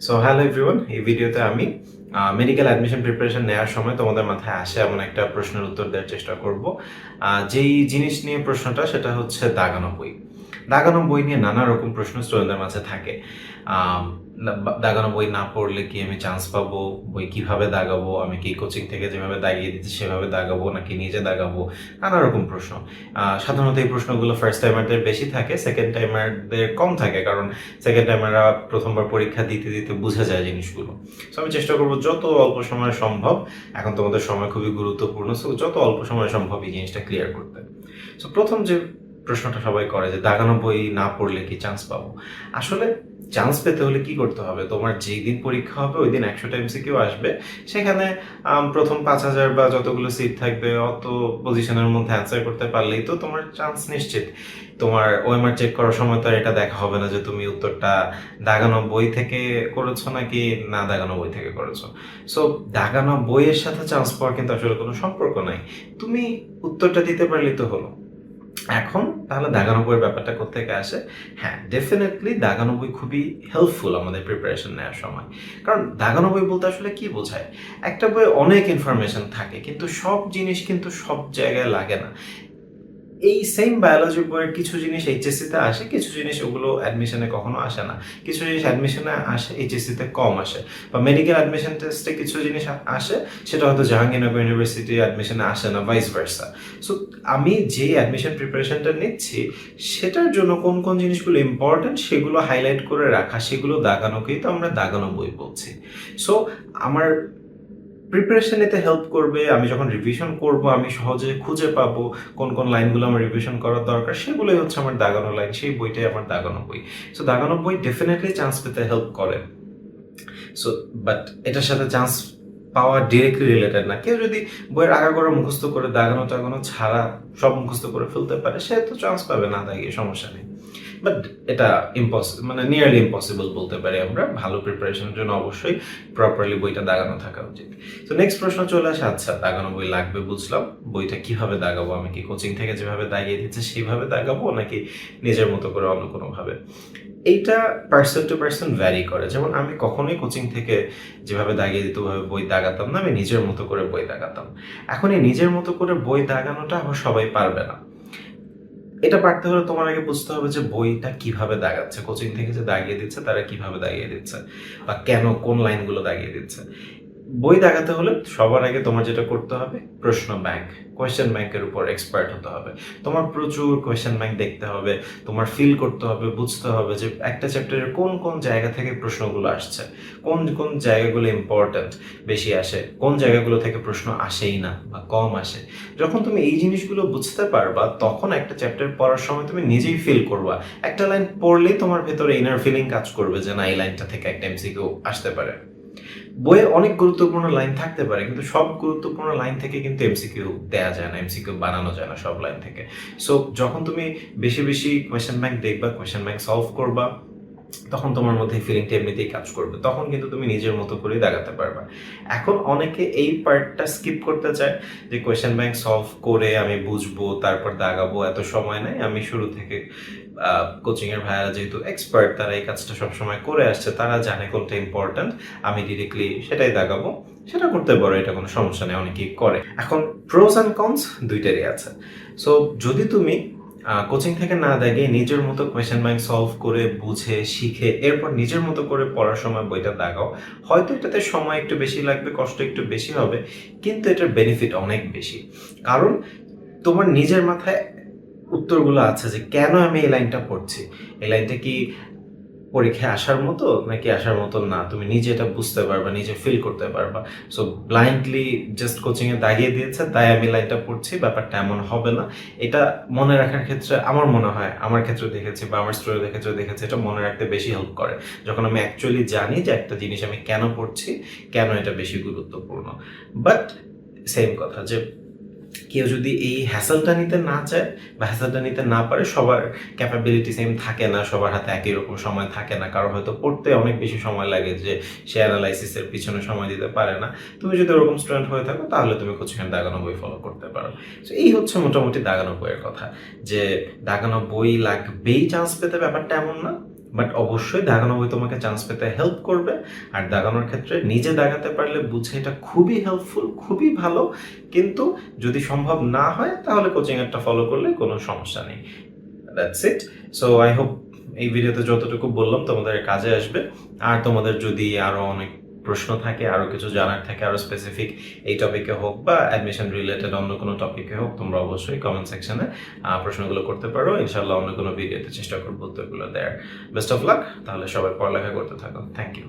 So hello everyone এই ভিডিওতে আমি মেডিকেল অ্যাডমিশন প্রিপারেশন নেওয়ার সময় তোমাদের মাথায় আসে এমন একটা প্রশ্নের উত্তর দেওয়ার চেষ্টা করব। যেই জিনিস নিয়ে প্রশ্নটা, সেটা হচ্ছে দাগানো বই দাগানো বই নিয়ে নানা রকম প্রশ্ন স্টুডেন্টদের মাঝে থাকে। দাগানো বই না পড়লে কি আমি চান্স পাবো? বই কীভাবে দাগাবো? আমি কি কোচিং থেকে যেভাবে দাগিয়ে দিচ্ছি, সেভাবে দাগাবো? নাকি নিজে দাগাবো? নানা রকম প্রশ্ন। সাধারণত এই প্রশ্নগুলো ফার্স্ট টাইমারদের বেশি থাকে সেকেন্ড টাইমারদের কম থাকে, কারণ সেকেন্ড টাইমাররা প্রথমবার পরীক্ষা দিতে দিতে বুঝে যায় জিনিসগুলো। সো আমি চেষ্টা করব যত অল্প সময় সম্ভব, এখন তোমাদের সময় খুবই গুরুত্বপূর্ণ সো যত অল্প সময় সম্ভব এই জিনিসটা ক্লিয়ার করতে। সো প্রথম যে প্রশ্নটা সবাই করে যে দাগানো বই না পড়লে কি চান্স পাবো? আসলে চান্স পেতে হলে কি করতে হবে? তোমার যেই দিন পরীক্ষা হবে, ওই দিন একশোটা এমসিকিউ আসবে। সেখানে প্রথম পাঁচ হাজার বা যতগুলো সিট থাকবে, অত পজিশনের মধ্যে অ্যান্সার করতে পারলেই তো তোমার চান্স নিশ্চিত। তোমার ওএমআর চেক করার সময় তো এটা দেখা হবে না যে তুমি উত্তরটা দাগানো বই থেকে করেছ নাকি না দাগানো বই থেকে করেছ। সো দাগানো বইয়ের সাথে চান্স পাওয়ার কিন্তু আসলে কোনো সম্পর্ক নাই। তুমি উত্তরটা দিতে পারলেই তো হলো। এখন তাহলে দাগানব্বইয়ের ব্যাপারটা কোথেকে আসে? হ্যাঁ ডেফিনেটলি দাগানব্বই বই খুবই হেল্পফুল আমাদের প্রিপারেশন নেওয়ার সময়। কারণ দাগানব্বই বই বলতে আসলে কি বোঝায়? একটা বই অনেক ইনফরমেশন থাকে, কিন্তু সব জিনিস কিন্তু সব জায়গায় লাগে না। এই সেম বায়োলজি বইয়ের কিছু জিনিস এইচএসসিতে আসে, কিছু জিনিস ওগুলো অ্যাডমিশনে কখনো আসে না। কিছু জিনিস অ্যাডমিশনে আসে এইচএসসিতে কম আসে। বা মেডিকেল অ্যাডমিশন টেস্টে কিছু জিনিস আসে, সেটা হয়তো জাহাঙ্গীরনগর ইউনিভার্সিটি অ্যাডমিশনে আসে না ভাইস ভার্সা সো আমি যে অ্যাডমিশন প্রিপারেশনটা নিচ্ছি, সেটার জন্য কোন কোন জিনিসগুলো ইম্পর্টেন্ট সেগুলো হাইলাইট করে রাখা, সেগুলো দাগানোকেই তো আমরা দাগানো বই বলছি। সো আমার প্রিপারেশন নিতে হেল্প করবে, আমি যখন রিভিশন করব, আমি সহজে খুঁজে পাবো কোন কোন লাইনগুলো আমার রিভিশন করার দরকার, সেগুলোই হচ্ছে আমার দাগানো লাইন সেই বইটাই আমার দাগানো বই। সো দাগানো বই ডেফিনেটলি চান্স পেতে হেল্প করে। সো বাট এটার সাথে চান্স পাওয়া ডিরেক্টলি রিলেটেড না। কেউ যদি বইয়ের আগা করে মুখস্থ করে দাগানো টাগানো ছাড়া সব মুখস্থ করে ফেলতে পারে, সে তো চান্স পাবে না দাগিয়ে সমস্যা নেই। বাট এটা ইম্পসিবল মানে নিয়ারলি ইম্পসিবল বলতে পারি আমরা। ভালো প্রিপারেশনের জন্য অবশ্যই প্রপারলি বইটা দাগানো থাকা উচিত। তো নেক্সট প্রশ্ন চলে আসে আচ্ছা দাগানো বই লাগবে বুঝলাম। বইটা কীভাবে দাগাবো? আমি কি কোচিং থেকে যেভাবে দাগিয়ে দিচ্ছে সেইভাবে দাগাবো নাকি নিজের মতো করে অন্য কোনোভাবে? এইটা পার্সন টু পার্সন ভ্যারি করে। যেমন আমি কখনোই কোচিং থেকে যেভাবে দাগিয়ে দিত ওভাবে বই দাগাতাম না। আমি নিজের মতো করে বই দাগাতাম। এখন এই নিজের মতো করে বই দাগানোটা আবার সবাই পারবে না। এটা পারতে হলে তোমার আগে বুঝতে হবে যে বইটা কীভাবে দাগাচ্ছে। কোচিং থেকে যে দাগিয়ে দিচ্ছে, তারা কীভাবে দাগিয়ে দিচ্ছে? বা কেন কোন লাইনগুলো দাগিয়ে দিচ্ছে? বই দেখাতে হলে সবার আগে তোমার যেটা করতে হবে, প্রশ্ন ব্যাংক কোয়েশ্চেন ব্যাংকের উপর এক্সপার্ট হতে হবে। তোমার প্রচুর কোয়েশ্চেন ব্যাংক দেখতে হবে, তোমার ফিল করতে হবে, বুঝতে হবে যে একটা চ্যাপ্টারের কোন কোন জায়গা থেকে প্রশ্নগুলো আসছে, কোন কোন জায়গাগুলো ইম্পর্ট্যান্ট বেশি আসে, কোন জায়গাগুলো থেকে প্রশ্ন আসেই না বা কম আসে। যখন তুমি এই জিনিসগুলো বুঝতে পারবা, তখন একটা চ্যাপ্টার পড়ার সময় তুমি নিজেই ফিল করবা। একটা লাইন পড়লেই তোমার ভেতরে ইনার ফিলিং কাজ করবে যে না, এই লাইনটা থেকে একটা এমসিকিউ আসতে পারে। বইয়ে অনেক গুরুত্বপূর্ণ লাইন থাকতে পারে, কিন্তু সব গুরুত্বপূর্ণ লাইন থেকে কিন্তু এমসিকিউ দেওয়া যায় না এমসিকিউ বানানো যায় না সব লাইন থেকে। সো যখন তুমি বেশি বেশি কোয়েশ্চেন ব্যাংক দেখবা কোয়েশ্চেন ব্যাংক সলভ করবা তখন তোমার মধ্যে ফিলিংটা এমনিতেই কাজ করবে। তখন কিন্তু তুমি নিজের মতো করে দাগাতে পারবা। এখন অনেকে এই পার্টটা স্কিপ করতে চায় যে কোয়েশ্চেন ব্যাংক সলভ করে আমি বুঝব, তারপর দাগাবো, এত সময় নাই। আমি শুরু থেকে কোচিং এর ভাইয়ারা যেহেতু এক্সপার্ট তারা এই কাজটা সবসময় করে আসছে, তারা জানে কোনটা ইম্পর্ট্যান্ট আমি ডিরেক্টলি সেটাই দাগাবো। সেটা করতে পারো, এটা কোনো সমস্যা নেই, অনেকেই করে। এখন প্রোস অ্যান্ড কনস দুইটারই আছে। সো যদি তুমি কোচিং থেকে না দেখে নিজের মতো কোয়েশ্চেন ব্যাংক সলভ করে বুঝে, শিখে, এরপর নিজের মতো করে পড়ার সময় বইটা দাগাও হয়তো এটাতে সময় একটু বেশি লাগবে, কষ্ট একটু বেশি হবে, কিন্তু এটার বেনিফিট অনেক বেশি। কারণ তোমার নিজের মাথায় উত্তরগুলো আছে যে, কেন আমি এই লাইনটা পড়ছি? এই লাইনটা কি পরীক্ষায় আসার মতো নাকি আসার মতো না? তুমি নিজে এটা বুঝতে পারবা, নিজে ফিল করতে পারবা। সো ব্লাইন্ডলি জাস্ট কোচিং এ দাগিয়ে দিয়েছে, তাই আমি লাইনটা পড়ছি, ব্যাপারটা এমন হবে না। এটা মনে রাখার ক্ষেত্রে আমার মনে হয়, আমার ক্ষেত্রে দেখেছি বা আমার স্টোরির ক্ষেত্রে দেখেছি, এটা মনে রাখতে বেশি হেল্প করে। যখন আমি অ্যাকচুয়ালি জানি যে একটা জিনিস আমি কেন পড়ছি, কেন এটা বেশি গুরুত্বপূর্ণ। বাট সেম কথা যে কেউ যদি এই হ্যাসেলটা নিতে না চায় বা হ্যাসেলটা নিতে না পারে, সবার ক্যাপাবিলিটি সেম থাকে না, সবার হাতে একই রকম সময় থাকে না। কারও হয়তো পড়তে অনেক বেশি সময় লাগে যে সে অ্যানালাইসিসের পিছনে সময় দিতে পারে না। তুমি যদি ওরকম স্টুডেন্ট হয়ে থাকো, তাহলে তুমি কোচিং দাগানো বই ফলো করতে পারো। তো এই হচ্ছে মোটামুটি দাগানো বইয়ের কথা। যে, দাগানো বই লাগবেই চান্স পেতে ব্যাপারটা এমন না। বাট অবশ্যই দাগানো বই তোমাকে চান্স পেতে হেল্প করবে। আর দাগানোর ক্ষেত্রে নিজে দাগাতে পারলে বুঝে এটা খুবই হেল্পফুল খুবই ভালো। কিন্তু যদি সম্ভব না হয়, তাহলে কোচিং একটা ফলো করলে কোনো সমস্যা নেই। That's it so I hope এই ভিডিওতে যতটুকু বললাম তোমাদের কাজে আসবে। আর তোমাদের যদি আরও অনেক প্রশ্ন থাকে আরও কিছু জানার থাকে আরও স্পেসিফিক এই টপিকে হোক বা অ্যাডমিশন রিলেটেড অন্য কোনো টপিকে হোক, তোমরা অবশ্যই কমেন্ট সেকশনে প্রশ্নগুলো করতে পারো। ইনশাল্লাহ অন্য কোনো ভিডিওতে চেষ্টা করব উত্তরগুলো দেয়ার। বেস্ট অফ লাক তাহলে সবাই পড়ালেখা করতে থাকো। Thank you